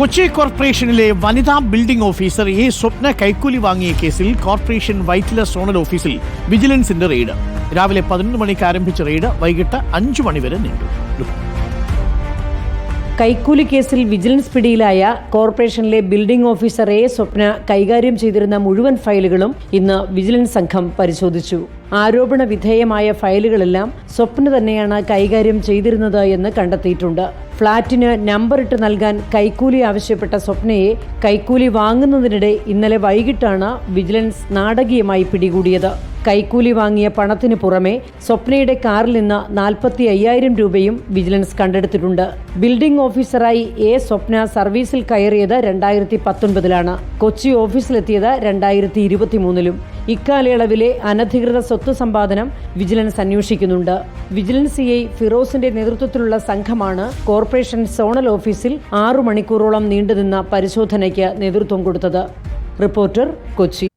കൊച്ചി കോർപ്പറേഷനിലെ വനിതാ building officer A സ്വപ്ന കൈക്കൂലി വാങ്ങിയ കേസിൽ കോർപ്പറേഷൻ വൈറ്റില സോണൽ ഓഫീസിൽ വിജിലൻസിന്റെ റെയ്ഡ്. രാവിലെ പതിനൊന്ന് മണിക്ക് ആരംഭിച്ച റെയ്ഡ് വൈകിട്ട് അഞ്ചു മണിവരെ നീണ്ടു. കൈക്കൂലി കേസിൽ വിജിലൻസ് പിടിയിലായ കോർപ്പറേഷനിലെ ബിൽഡിംഗ് ഓഫീസറെ സ്വപ്ന കൈകാര്യം ചെയ്തിരുന്ന മുഴുവൻ ഫയലുകളും ഇന്ന് വിജിലൻസ് സംഘം പരിശോധിച്ചു. ആരോപണ വിധേയമായ ഫയലുകളെല്ലാം സ്വപ്ന തന്നെയാണ് കൈകാര്യം ചെയ്തിരുന്നത് എന്ന് കണ്ടെത്തിയിട്ടുണ്ട്. ഫ്ളാറ്റിന് നമ്പറിട്ട് നൽകാൻ കൈക്കൂലി ആവശ്യപ്പെട്ട സ്വപ്നയെ കൈക്കൂലി വാങ്ങുന്നതിനിടെ ഇന്നലെ വൈകിട്ടാണ് വിജിലൻസ് നാടകീയമായി പിടികൂടിയത്. കൈക്കൂലി വാങ്ങിയ പണത്തിന് പുറമെ സ്വപ്നയുടെ കാറിൽ നിന്ന് നാൽപ്പത്തി അയ്യായിരം രൂപയും വിജിലൻസ് കണ്ടെടുത്തിട്ടുണ്ട്. ബിൽഡിംഗ് ഓഫീസറായി എ സ്വപ്ന സർവീസിൽ കയറിയത് രണ്ടായിരത്തി പത്തൊൻപതിലാണ്. കൊച്ചി ഓഫീസിലെത്തിയത് രണ്ടായിരത്തി ഇരുപത്തിമൂന്നിലും. ഇക്കാലയളവിലെ അനധികൃത സ്വത്ത് സമ്പാദനം വിജിലൻസ് അന്വേഷിക്കുന്നുണ്ട്. വിജിലൻസ് സി ഐ ഫിറോസിന്റെ നേതൃത്വത്തിലുള്ള സംഘമാണ് കോർപ്പറേഷൻ സോണൽ ഓഫീസിൽ ആറു മണിക്കൂറോളം നീണ്ടുനിന്ന പരിശോധനയ്ക്ക് നേതൃത്വം കൊടുത്തത്. റിപ്പോർട്ടർ കൊച്ചി.